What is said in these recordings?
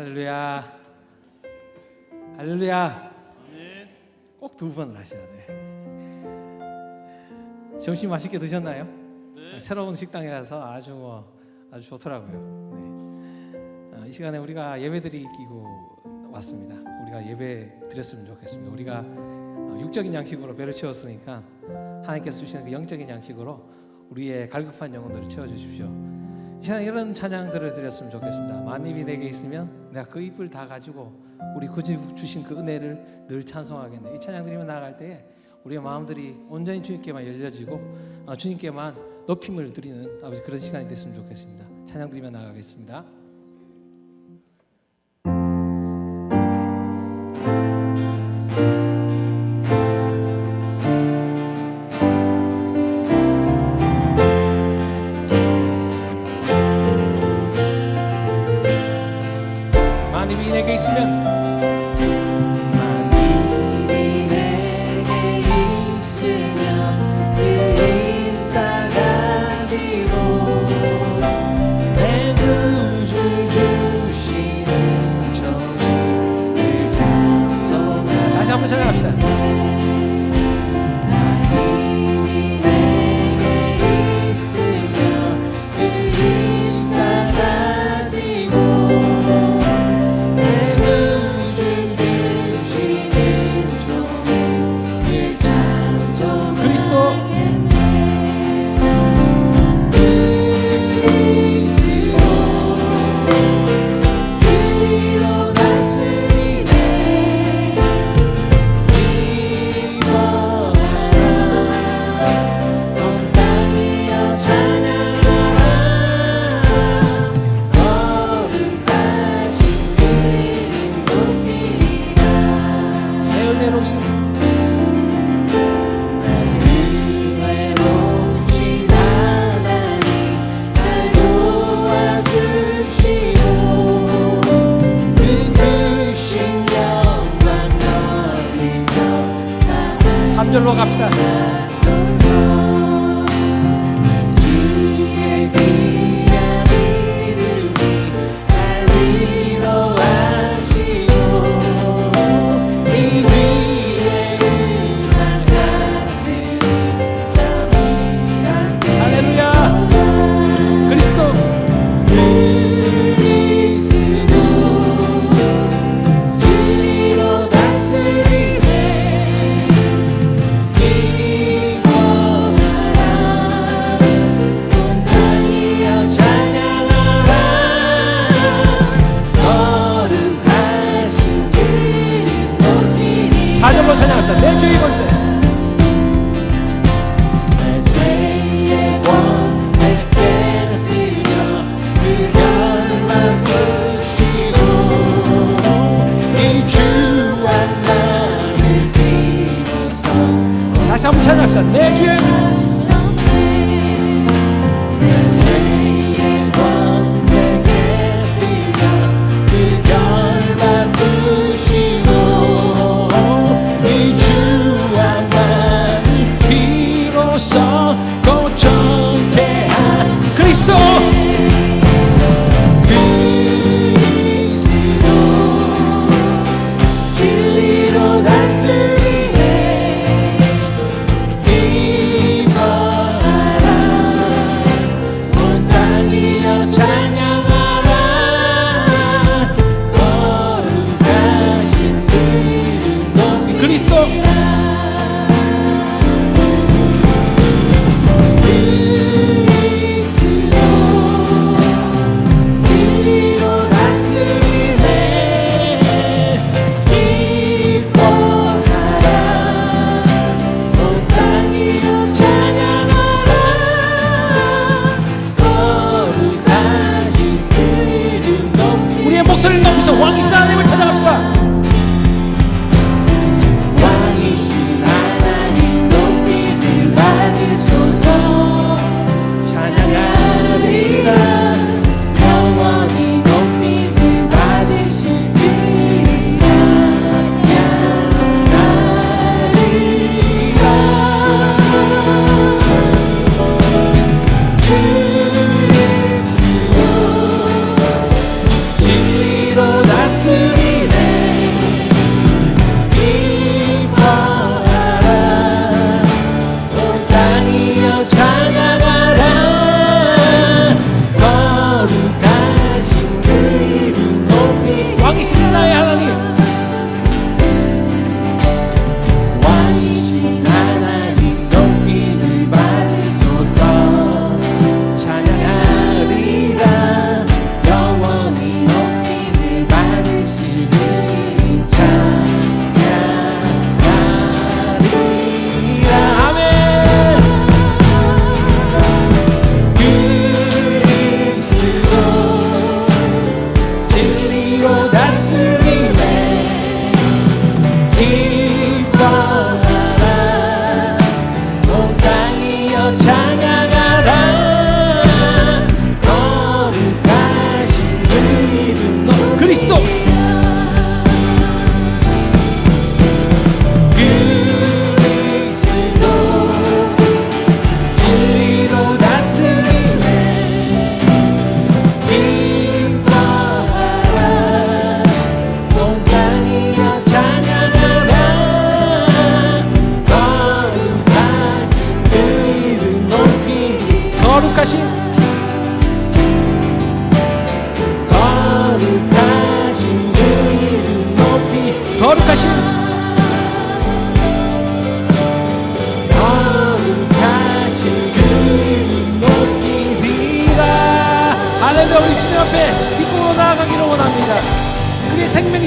할렐루야. 할렐루야. 꼭 두 번을 하셔야 돼. 점심 맛있게 드셨나요? 새로운 식당이라서 아주 뭐 아주 좋더라고요. 네. 어, 이 시간에 우리가 예배드리기고 왔습니다. 우리가 예배 드렸으면 좋겠습니다. 우리가 어, 육적인 양식으로 배를 채웠으니까 하나님께서 주시는 그 영적인 양식으로 우리의 갈급한 영혼들을 채워 주십시오. 이 시간 이런 찬양들을 드렸으면 좋겠습니다. 만입이 내게 있으면 내가 그 입을 다 가지고 우리 구주 주신 그 은혜를 늘 찬송하겠네. 이 찬양 드리며 나아갈 때에 우리의 마음들이 온전히 주님께만 열려지고 어, 주님께만 높임을 드리는 아버지 그런 시간이 됐으면 좋겠습니다. 찬양 드리며 나가겠습니다. 찬송 that's it.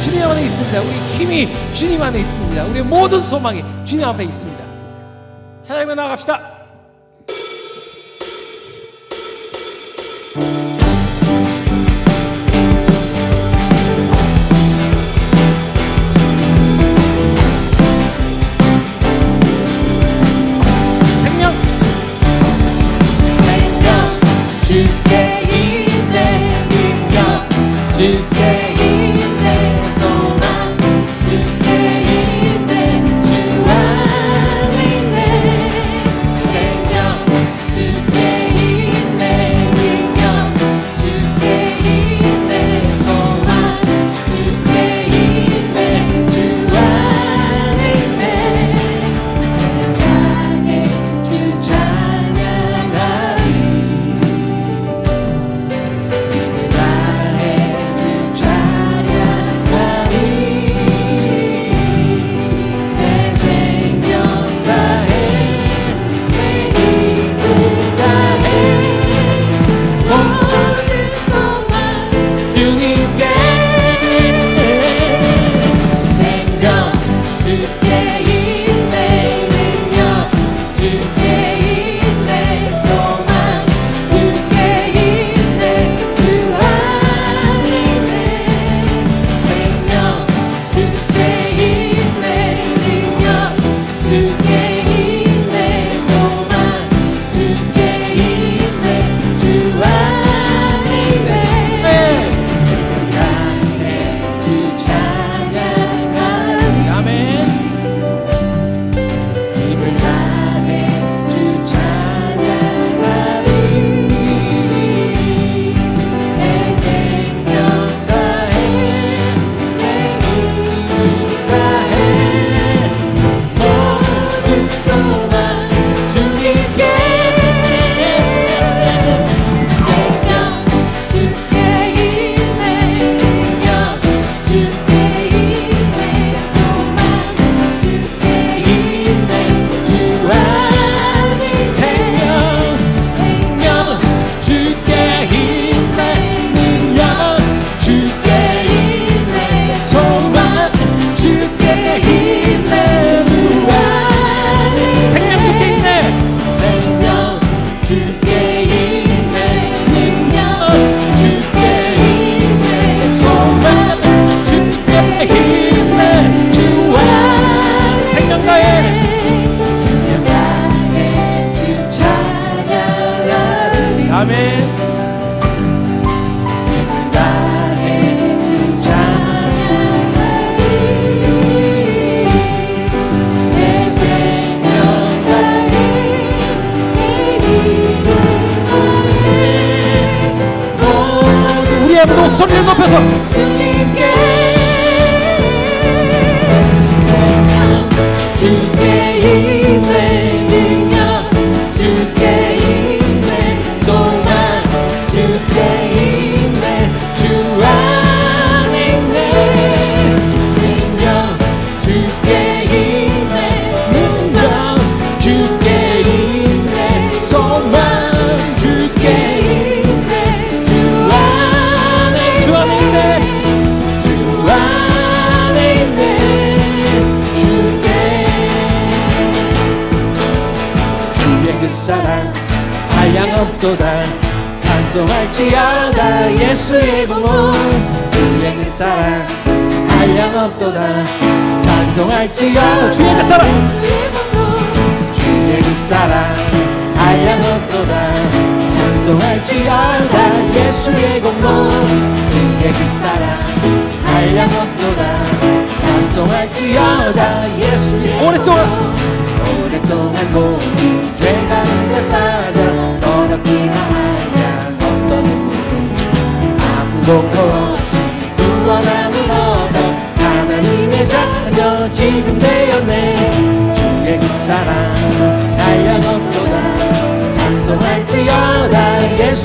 주님 안에 있습니다. 우리 힘이 주님 안에 있습니다. 우리 모든 소망이 주님 앞에 있습니다. 찬양에 나갑시다. 주께 힘내 능력 주께 도다 찬송할지어다 예수의 구원 주의 그 사랑 알량없도다. 찬송할지어다 주의 그 사랑. 주의 그 사랑 알량없도다. 찬송할지어다 예수의 공로 주의 그 사랑 알량없도다. 찬송할지어다 예수의 오랫동안. 오랫동안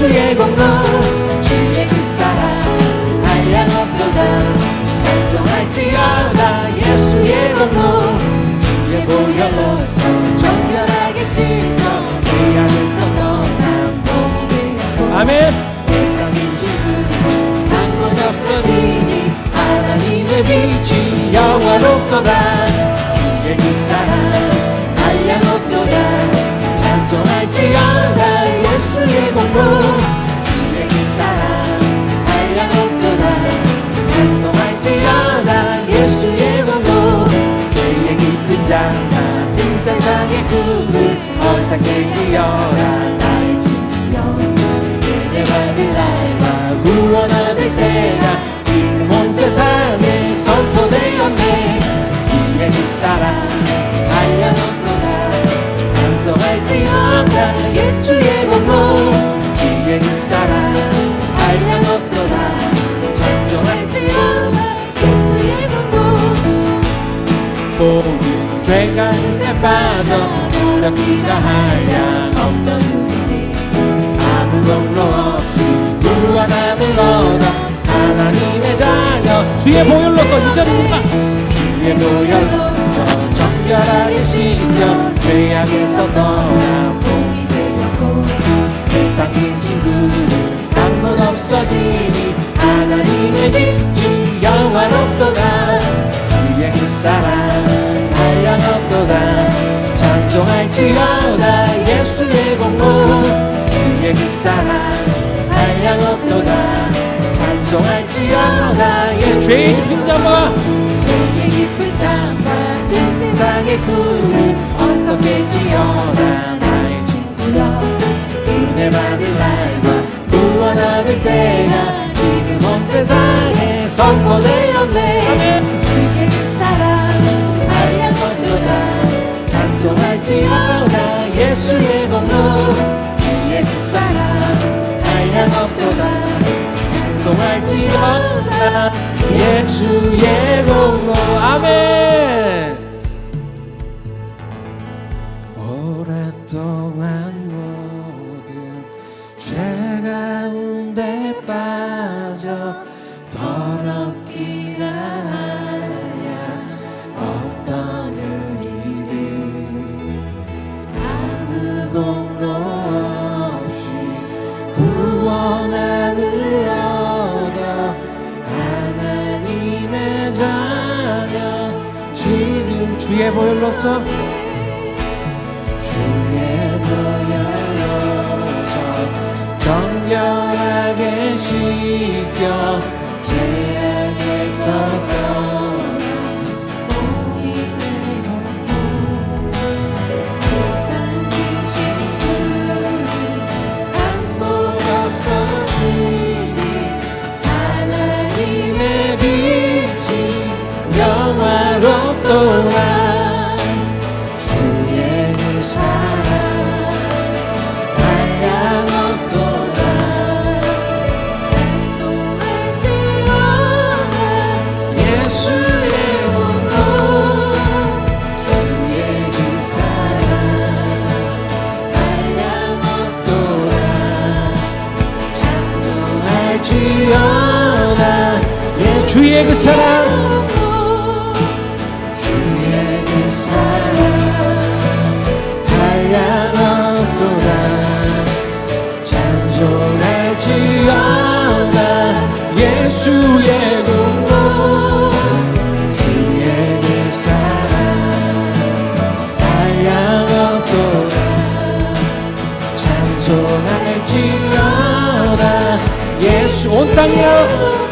주의 공로. 주의 그 사랑 한량없도다. 찬송할지어다. 예수의 공로. 주의 보혈로서 정결하게 씻어. 죄악에서. 떠난 몸이 되었고 아멘. 세상이 지금 방문 없어지니 하나님의 빛이 영원롭도다. 주의 그 사랑 한량없도다. 찬송할지어다. 예수의 공로. 세상을 지어라. 나의 친구여 은혜 받을 날과 구원 얻을 때가 지금 온 세상에 선포되었네. 주의 그 사랑 알려놓도다. 찬송할지어다. 예수의 공로 주의 그 사랑 알려놓도다. 찬송할지어다. 예수의 공로. 모든 죄가 내 빠져 무력기가 한량 없던 우리들 아무 공로 없이 구원함을 얻어 하나님의 자녀 주의 보혈로서 이전입니다. 주의 보혈로서 정결하게 씻겨 죄악에서 떠나 복이 되었고 세상 친구는 한번 없어지니 하나님의 빛이 영원없도다 주의 그 사랑 찬송 할지어다 예수의 공로. 주의 그 사랑 한량 없도다. 찬송할지어다 예수의 죄의 깊은 잠과 죄의 깊은 잠과 그 세상의 꿈을 어서 깰지어다. 나의 친구여 은혜 받을 날과 구원 얻을 때가 지금 온 세상에 선포되었네. 주의 그 사랑 알량 얻도다. 찬송할 예수의 공로 주의 그 사랑 알량 얻도다 찬송할지어다 예수의 공로 아멘. 오랫동안 모든 죄 가운데 주의 보혈로서 주의 보혈로서 정결하게 씻겨 사랑 주의 그 사랑 한량없도다 찬송할지어다 예수의 공로 주의 그 사랑 한량없도다 찬송할지어다 예수 온 땅이여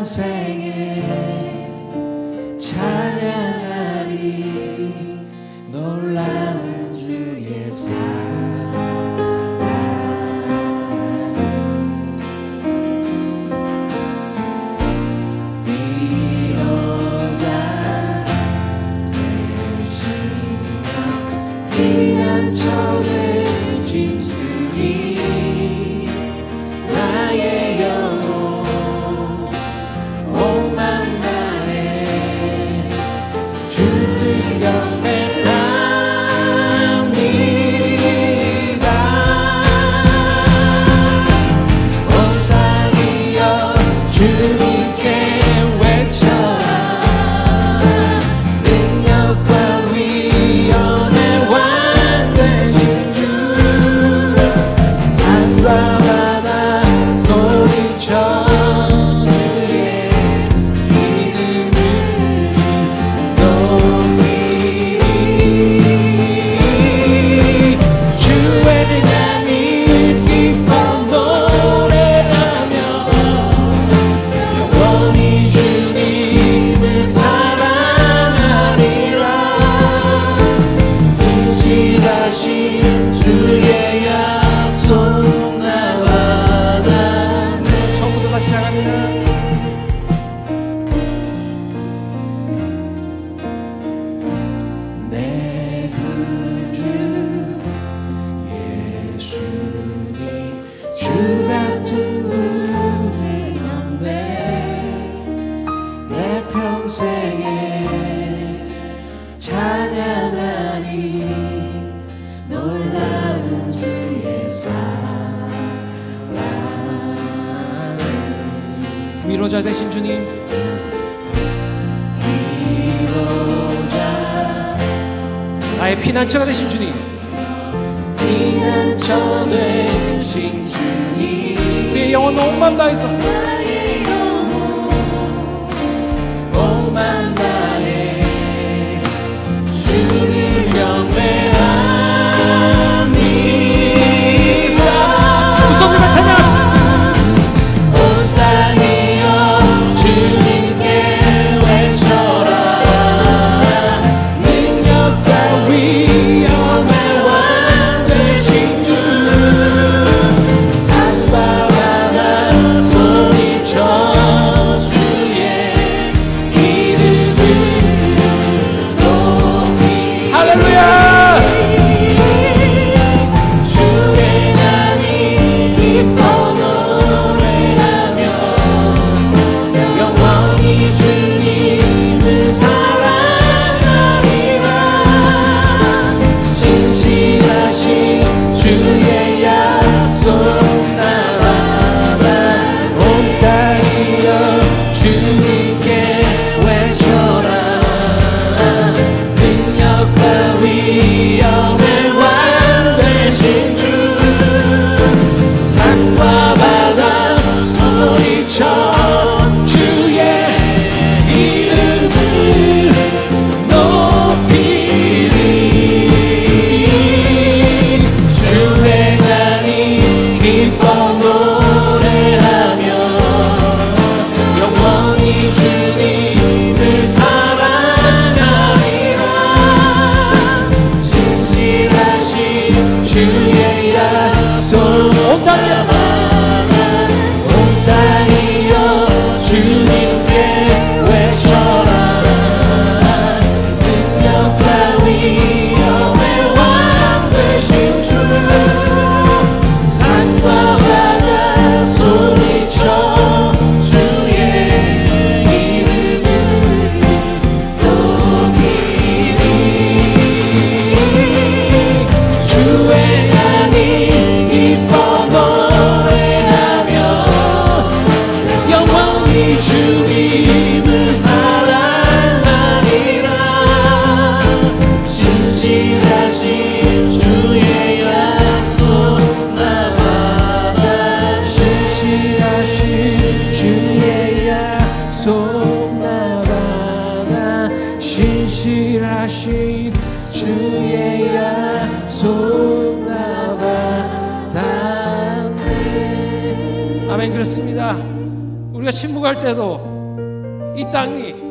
없 the young man. 나의 피난처가 되신 주님. 피난처 되신 주님. 우리의 영혼 온 마음 다해서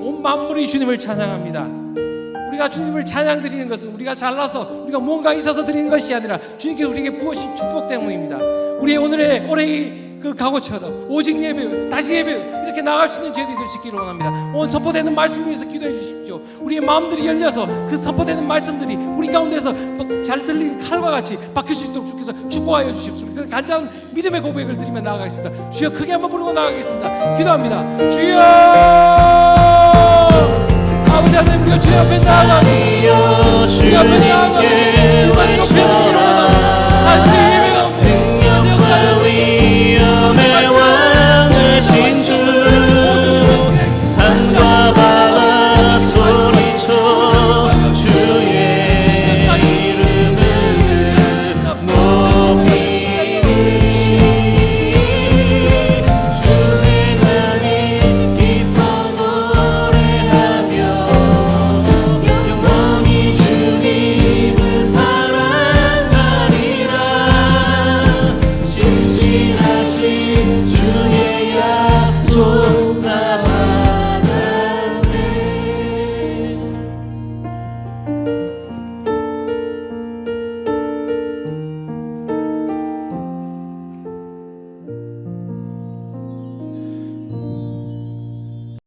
온 만물이 주님을 찬양합니다. 우리가 주님을 찬양 드리는 것은 우리가 잘나서 우리가 뭔가 있어서 드리는 것이 아니라 주님께서 우리에게 부어신 축복 때문입니다. 우리의 오늘의 올해의 그 각오처럼 오직 예배, 다시 예배 이렇게 나갈 수 있는 제들이 되시기를 원합니다. 오늘 선포되는 말씀 위해서 기도해 주십시오. 우리의 마음들이 열려서 그 선포되는 말씀들이 우리 가운데서 잘 들리는 칼과 같이 바뀔 수 있도록 주께서 축복하여 주십시오. 그 간장 믿음의 고백을 드리며 나아가겠습니다. 주여 크게 한번 부르고 나아가겠습니다. 기도합니다. 주여! 아버지 하나님 우리가 주님 앞에 나아가 주님 앞에 나아가 주님께 주님 앞에 높여